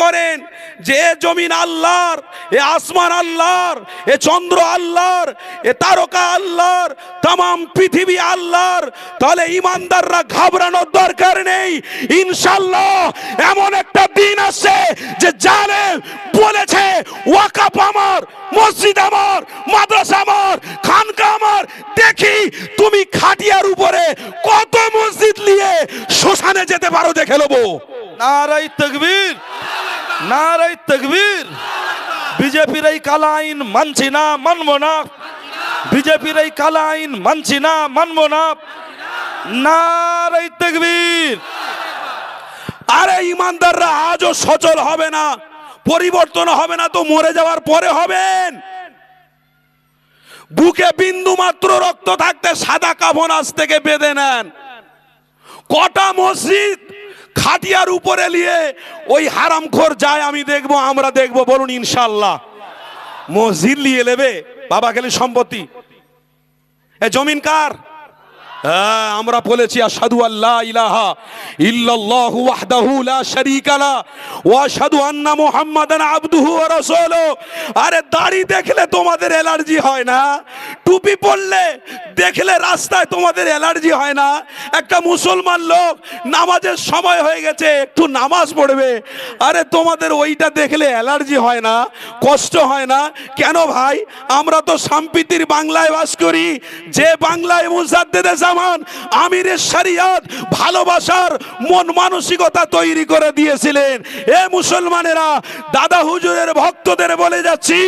করেন যে জমিন আল্লাহর, এ আসমান আল্লাহর, এ চন্দ্র আল্লাহর, এ তারকা আল্লাহর তাম পৃথিবী আল্লাহর, তাহলে ইমানদাররা ঘাবড়ানোর দরকার নেই। ইনশাল্লাহ এমন একটা দিন আসছে যে জানে বলেছে ওয়াকাপ আমার, মসজিদ আমার, মাদ্রাসা আমার, খানকা আমার, দেখি তুমি খাটিয়ার উপরে কত মসজিদ নিয়ে শ্মশানে যেতে পারো দেখে নেব। নারাই তকবীর। নারাই তকবীর বিজেপির এই কালা আইন মানছি না মানবো না বিজেপির এই কালা আইন মানছি না মানবো না নারাই তকবীর আরে ইমানদাররা আজও সচল হবে না পরিবর্তন হবে না তো মরে যাওয়ার পরে হবেন বুকে বিন্দু মাত্র রক্ত থাকতে সাদা কাফন আজ থেকে বেঁধে নেন কটা মসজিদ খাটিয়ার উপরে নিয়ে ওই হারামখোর যায়, আমি দেখব, আমরা দেখব, বলুন ইনশাল্লাহ মসজিদ নিয়ে নেবে, বাবা গেলে সম্পত্তি। এ জমিন কার? হ্যাঁ, আমরা বলেছি আশহাদু আল্লাহ ইলাহা ইল্লাল্লাহু ওয়াহদাহু লা শারীকা লা ওয়া আশহাদু আন্না মুহাম্মাদান আবদুহু ওয়া রাসূলুহু। আরে দাড়ি দেখলে তোমাদের অ্যালার্জি হয় না? টুপি পরলে দেখলে রাস্তায় তোমাদের অ্যালার্জি হয় না? একটা মুসলমান লোক নামাজের সময় হয়ে গেছে একটু নামাজ পড়বে। আরে তোমাদের ওইটা দেখলে অ্যালার্জি হয় না? কষ্ট হয় না? কেন ভাই? আমরা তো সম্প্রীতির বাংলায় বাস করি। যে বাংলায় মুসাদ্দেদে জামান আমিরের শরিয়ত ভালোবাসার মন মানসিকতা তৈরি করে দিয়েছিলেন। এ মুসলমানেরা, দাদা হুজুরের ভক্তদের বলে যাচ্ছি,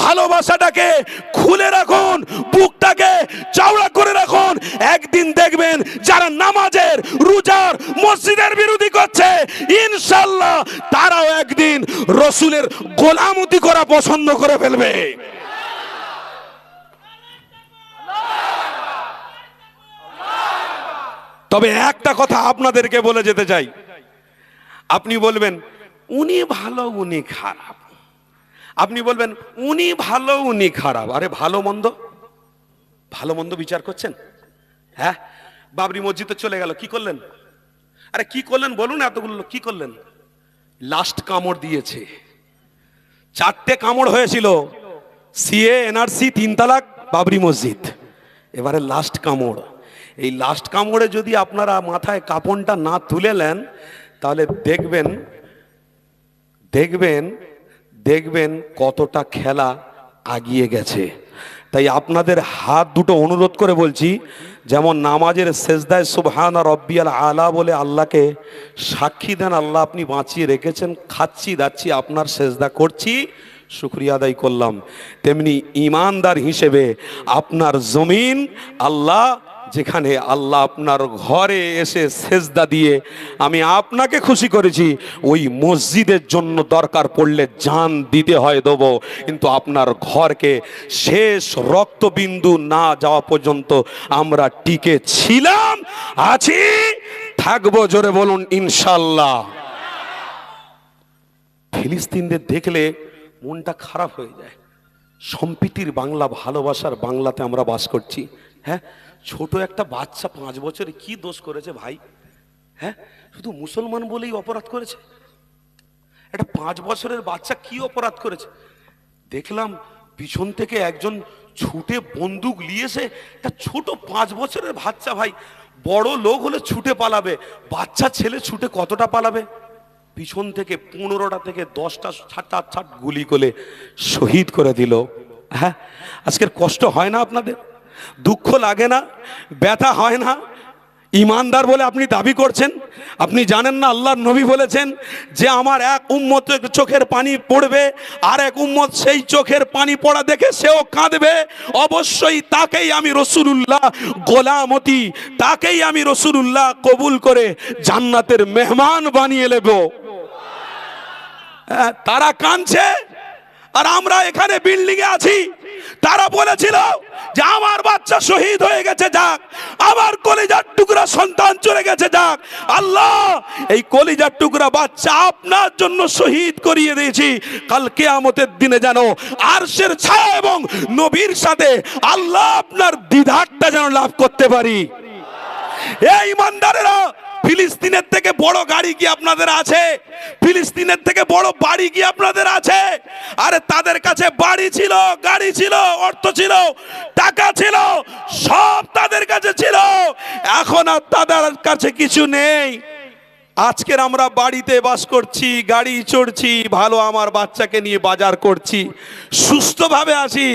ভালোবাসাটাকে খুলে রাখুন, বুকটাকে চাওড়া করে রাখুন। একদিন দেখবেন যারা নামাজের, রোজার, মসজিদের বিরোধী করছে ইনশাল্লাহ তারাও একদিন রসুলের গোলামতি করা পছন্দ করে ফেলবে। তবে একটা কথা আপনাদেরকে বলে যেতে চাই। আপনি বলবেন, উনি ভালো, উনি খারাপ। আপনি বলবেন, উনি ভালো, উনি খারাপ। আরে, ভালো মন্দ? ভালো মন্দ বিচার করছেন? হ্যাঁ? বাবরি মসজিদে চলে গেল, কি করলেন? আরে, কি করলেন? বলুন এতগুলো কি করলেন? লাস্ট কামড় দিয়েছে। চারটে কামড় হয়েছিল। সিএ, এনআরসি তিন তালাক বাবরি মসজিদ। এবারে লাস্ট কামড়। এই লাস্ট কামড়ে যদি আপনারা মাথায় কাপনটা না তুলে নেন, তাহলে দেখবেন দেখবেন দেখবেন কতটা খেলা আগিয়ে গেছে। তাই আপনাদের হাত দুটো অনুরোধ করে বলছি, যেমন নামাজের সেজদায় সুবহান আর রব্বিয়াল আলা বলে আল্লাহকে সাক্ষী দেন, আল্লাহ আপনি বাঁচিয়ে রেখেছেন, খাচ্ছি, দাচ্ছি, আপনার সেজদা করছি, শুক্রিয়া আদায় করলাম। তেমনি ইমানদার হিসেবে আপনার জমিন আল্লাহ যেখানে আল্লাহ আপনার ঘরে এসে সেজদা দিয়ে আমি আপনাকে খুশি করেছি, ওই মসজিদের জন্য দরকার পড়লে জান দিতে হয় দেবো। কিন্তু আপনার ঘরকে শেষ রক্তবিন্দু না যাওয়া পর্যন্ত আমরা টিকে ছিলাম, আছি, থাকব জোরে বলুন ইনশাল্লাহ ফিলিস্তিনদের দেখলে মনটা খারাপ হয়ে যায়। সম্প্রীতির বাংলা, ভালোবাসার বাংলাতে আমরা বাস করছি। হ্যাঁ? ছোট একটা বাচ্চা পাঁচ বছরে কি দোষ করেছে ভাই? হ্যাঁ? শুধু মুসলমান বলেই অপরাধ করেছে? একটা পাঁচ বছরের বাচ্চা কি অপরাধ করেছে? দেখলাম পিছন থেকে একজন ছুটে বন্দুক নিয়েছে একটা ছোট পাঁচ বছরের বাচ্চা ভাই, বড় লোক হলে ছুটে পালাবে। বাচ্চা ছেলে ছুটে কতটা পালাবে? পিছন থেকে পনেরোটা থেকে দশটা ছাটটা ছাট গুলি করে শহীদ করে দিল। হ্যাঁ আজকের কষ্ট হয় না আপনাদের? দুঃখ লাগে না? ব্যথা হয় না? ইমানদার বলে আপনি দাবি করছেন? আপনি জানেন না আল্লাহর নবী বলেছেন যে আমার এক উম্মত চোখের পানি পড়বে, আর এক উম্মত সেই চোখের পানি পড়া দেখে সেও কাঁদবে। অবশ্যই তাকেই আমি রসুলুল্লাহ গোলামতি, তাকেই আমি রসুলুল্লাহ কবুল করে জান্নাতের মেহমান বানিয়ে নেব। তারা কাঁদছে। আর আমরা এখানে বিল্ডিং এ আছি। তারা বলেছিল যে, আমার বাচ্চা শহীদ হয়ে গেছে, যাক। আমার কলিজার টুকরা সন্তান চলে গেছে, যাক। আল্লাহ, এই কলিজার টুকরা বাচ্চা আপনার জন্য শহীদ করিয়ে দিয়েছি। কাল কেয়ামতের দিনে যেন আরশের ছায়া এবং নবীর সাথে আল্লাহ আপনার দ্বিধারটা যেন লাভ করতে পারি। এই ইমানদারেরা ফিলিস্তিনের থেকে বড় গাড়ি কি আপনাদের আছে? ফিলিস্তিনের থেকে বড় বাড়ি কি আপনাদের আছে? আরে তাদের কাছে বাড়ি ছিল, গাড়ি ছিল, অর্থ ছিল, টাকা ছিল, সব তাদের কাছে ছিল। এখন আর তাদের কাছে কিছু নেই। আজকের আমরা বাড়িতে বাস করছি, গাড়ি চড়ছি, ভালো আমার বাচ্চাকে নিয়ে বাজার করছি, সুস্থভাবে আছি।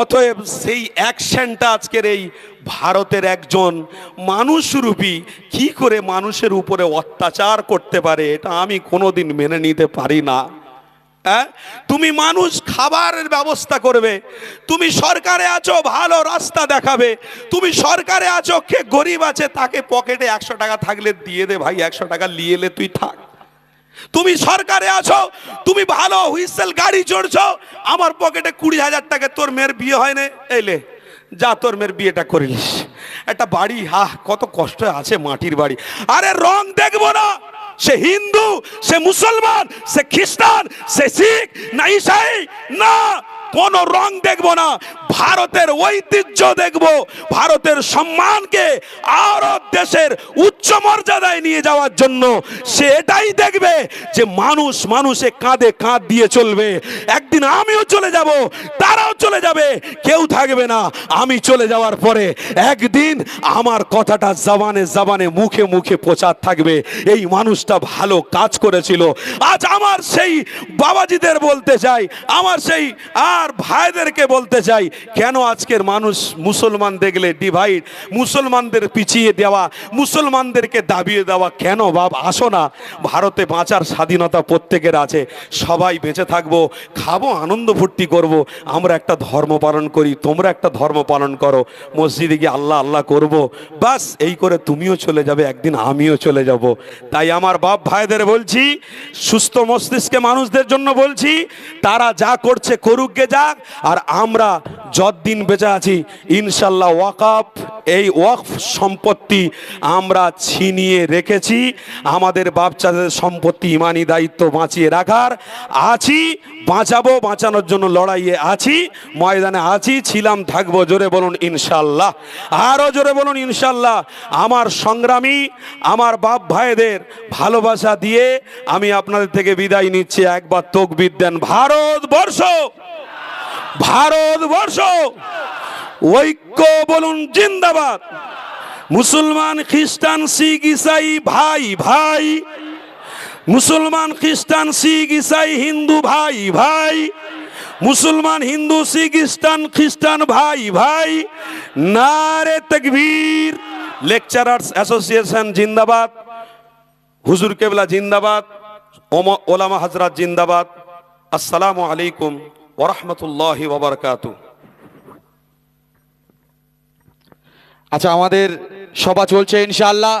অতএব সেই অ্যাকশনটা আজকের এই ভারতের একজন মানুষরূপী কি করে মানুষের উপরে অত্যাচার করতে পারে, এটা আমি কোনোদিন মেনে নিতে পারি না। হ্যাঁ? তুমি মানুষ খাবারের ব্যবস্থা করবে, তুমি সরকারে আছো, ভালো রাস্তা দেখাবে, তুমি সরকারে আছো, কে গরিব আছে, তাকে পকেটে একশো টাকা থাকলে দিয়ে দে ভাই, একশো টাকা নিয়ে এলে তুই থাক। তুমি সরকারে আছো, তুমি ভালো হুইসেল গাড়ি চড়ছো, আমার পকেটে কুড়ি হাজার টাকা, তোর মেয়ের বিয়ে হয় না এলে যা তোর মেয়ের বিয়েটা করিলিস। একটা বাড়ি হা কত কষ্ট আছে মাটির বাড়ি। আরে রং দেখব না। সে হিন্দু, সে মুসলমান, সে খ্রিস্টান, সে শিখ, না ইসাই না কোন রং দেখব না, ভারতের ঐতিহ্য দেখব, ভারতের সম্মানকে আরব দেশের উচ্চ মর্যাদায় নিয়ে যাওয়ার জন্য। সে এটাই দেখবে যে মানুষ মানুষে কাঁধে কাঁধ দিয়ে চলবে। একদিন আমিও চলে যাব, তারাও চলে যাবে, কেউ থাকবে না। আমি চলে যাওয়ার পরে একদিন আমার কথাটা জবানে জবানে মুখে মুখে প্রচার থাকবে। এই মানুষটা ভালো কাজ করেছিল। আজ আমার সেই বাবাজিদের বলতে চাই, আমার সেই আর ভাইদেরকে বলতে চাই, কেন আজকের মানুষ মুসলমান দেখলে ডিভাইড মুসলমানদের পিছিয়ে দেওয়া, মুসলমানদেরকে দাবিয়ে দেওয়া কেন বাপ আসো না, ভারতে বাঁচার স্বাধীনতা প্রত্যেকের আছে, সবাই বেঁচে থাকব, খাব, আনন্দ ফুর্তি করব, আমরা একটা ধর্ম পালন করি, তোমরা একটা ধর্ম পালন করো, মসজিদে গিয়ে আল্লাহ আল্লাহ করব, বাস এই করে তুমিও চলে যাবে, একদিন আমিও চলে যাব। তাই আমার বাপ ভাইদের বলছি, সুস্থ মস্তিষ্কে মানুষদের জন্য বলছি, তারা যা করছে করুক গে যাক, আর আমরা যতদিন বেঁচে আছি, ইনশাল্লাহ ওয়াকাফ, এই ওয়াকফ সম্পত্তি আমরা ছিনিয়ে রেখেছি। আমাদের বাচ্চাদের সম্পত্তি ইমানি দায়িত্ব বাঁচিয়ে রাখার। আছি, বাঁচাবো, বাঁচানোর জন্য লড়াইয়ে আছি, ময়দানে আছি, ছিলাম, থাকব, জোরে বলুন ইনশাল্লাহ। আরও জোরে বলুন ইনশাল্লাহ, আমার সংগ্রামী, আমার বাপ ভাইদের ভালোবাসা দিয়ে আমি আপনাদের থেকে বিদায় নিচ্ছি। একবার তকবির দেন, ভারতবর্ষ! ভারতবর্ষ। ঐক্য বলুন জিন্দাবাদ। মুসলমান, খ্রিস্টান, শিখ, ইসাই, ভাই ভাই। মুসলমান, খ্রিস্টান, শিখ, ইসাই, হিন্দু, ভাই ভাই। মুসলমান, হিন্দু, শিখ খ্রিস্টান খ্রিস্টান, ভাই ভাই। নারে তকবীর। লেকচারার্স অ্যাসোসিয়েশন জিন্দাবাদ। হুজুর কেবলা জিন্দাবাদ। ওলামা হজরত জিন্দাবাদ। আসসালামু আলাইকুম। ওরহমতুল্লাহি ওবরকাত আচ্ছা আমাদের সভা চলছে ইনশাআল্লাহ।